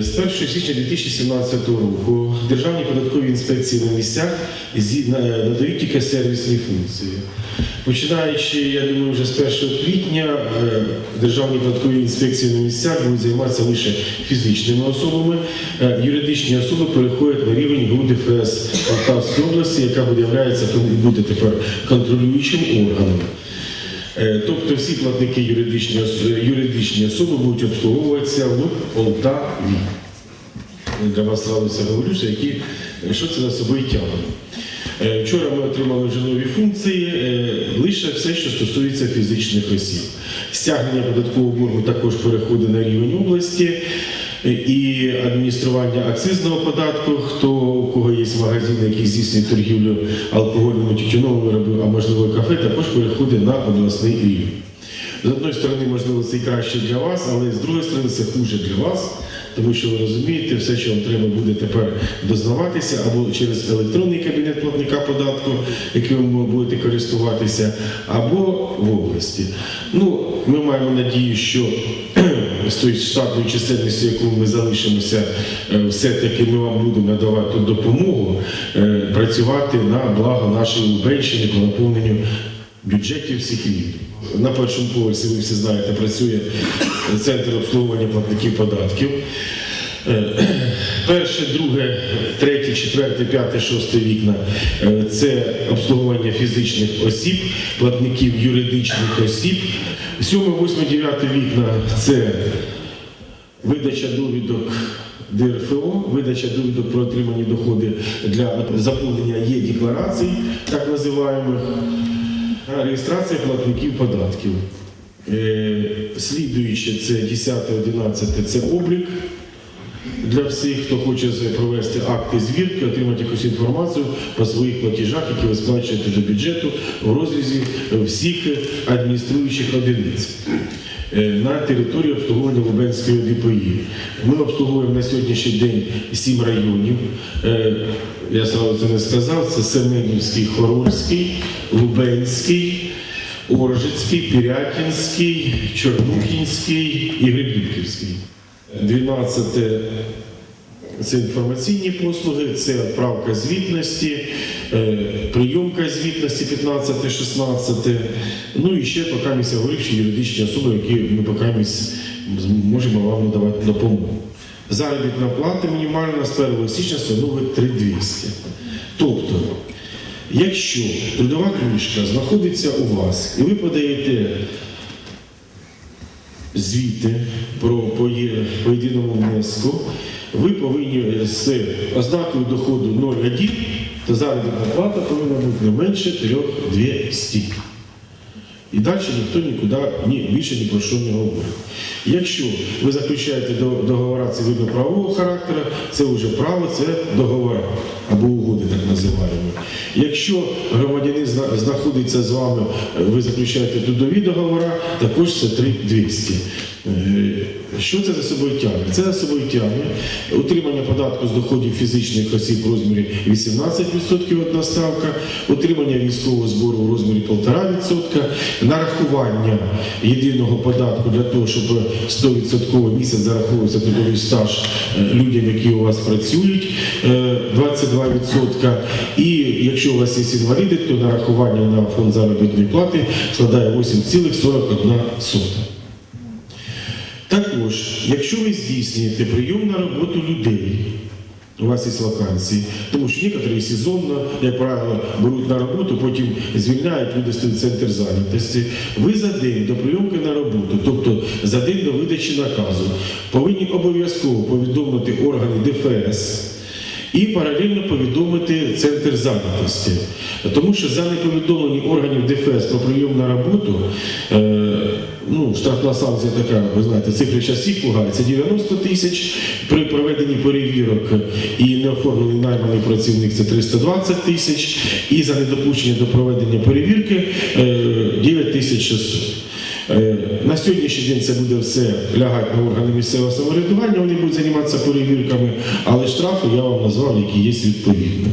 З 1 січня 2017 року Державні податкові інспекції на місцях надають тільки сервісні функції. Починаючи, я думаю, вже з 1 квітня е, Державні податкові інспекції на місцях будуть займатися лише фізичними особами. Е, Юридичні особи переходять на рівень ГУДФС Полтавської області, яка буде тепер контролюючим органом. Е, Тобто всі платники юридичні, юридичні особи будуть обслуговуватися в Полтаві. Для вас це говорю, які, що це за собою тягне. Е, Вчора ми отримали вже нові функції, е, лише все, що стосується фізичних осіб. Стягнення податкового боргу також переходить на рівень області. І адміністрування акцизного податку, хто у кого є магазини, які здійснюють торгівлю алкогольними тютюновими виробами, а можливо кафе, також переходить на обласний рівень. З одної сторони, можливо, це краще для вас, але з другої сторони, це хуже для вас, тому що ви розумієте, все, що вам треба буде тепер дознаватися, або через електронний кабінет платника податку, яким ви будете користуватися, або в області. Ну, ми маємо надію, що з тої штатної чисельності, яку ми залишимося, е, все-таки ми вам будемо надавати допомогу е, працювати на благо нашої Лубенщини по наповненню бюджетів всіх рівнів. На першому поверсі, ви всі знаєте, працює центр обслуговування платників податків. Перше, друге, третє, четверте, п'яте, шосте вікна е, це обслуговування фізичних осіб, платників юридичних осіб. Сьоме, восьме, дев'яте вікна це видача довідок ДРФО, видача довідок про отримані доходи для заповнення є декларацій, так називаємих, реєстрація платників податків. Е, Слідуюче це 10, 11, це облік для всіх, хто хоче провести акти звірки, отримати якусь інформацію по своїх платежах, які ви сплачуєте до бюджету в розрізі всіх адмініструючих одиниць. е, На території обслуговування Лубенської ДПІ. Ми обслуговуємо на сьогоднішній день сім районів. Е, Я сразу це не сказав, це Семенівський, Хорольський, Лубенський, Оржицький, Пірятінський, Чорнухінський і Гребінківський. 12 це інформаційні послуги, це відправка звітності, е, прийомка звітності 15-16. Ну і ще поки місця говоривші юридичні особи, які ми поки можемо вам надавати допомогу. Заробітна плата мінімальна з 1 січня становить 3200. Тобто, якщо трудова книжка знаходиться у вас і ви подаєте звіти про по, є- по єдиному внеску, ви повинні з ознакою доходу 0,1, то заробітна плата повинна бути не менше 3200. І далі ніхто нікуди ні, більше ні про що не говорить. Якщо ви заключаєте договори договора цивільно-правового характеру, це вже право, це договори або угоди, так називаємо. Якщо громадянин знаходиться з вами, ви заключаєте трудові договори, також це 3200. Е, Що це за собою тягне? Це за собою тягне утримання податку з доходів фізичних осіб в розмірі 18% одна ставка, утримання військового збору в розмірі 1,5%, нарахування єдиного податку для того, щоб 100% місяць зараховувався трудовий стаж е, людям, які у вас працюють, е, 22%. І якщо у вас є інваліди, то нарахування на фонд заробітної плати складає 8,41%. Також, якщо ви здійснюєте прийом на роботу людей, у вас є вакансії, тому що некоторі сезонно, як правило, беруть на роботу, потім звільняють, люди центр зайнятості. Ви за день до прийомки на роботу, тобто за день до видачі наказу, повинні обов'язково повідомити органи ДФС. І паралельно повідомити центр зайнятості. Тому що за неповідомлені органів ДФС про прийом на роботу, е, ну, штрафна санкція така, ви знаєте, цифри всіх це 90 тисяч при проведенні перевірок і неоформлений найманий працівник це 320 тисяч, і за недопущення до проведення перевірки е, 9 тисяч 600. Е, На сьогоднішній день це буде все лягати на органи місцевого самоврядування, вони будуть займатися перевірками, але штрафи я вам назвав, які є відповідно.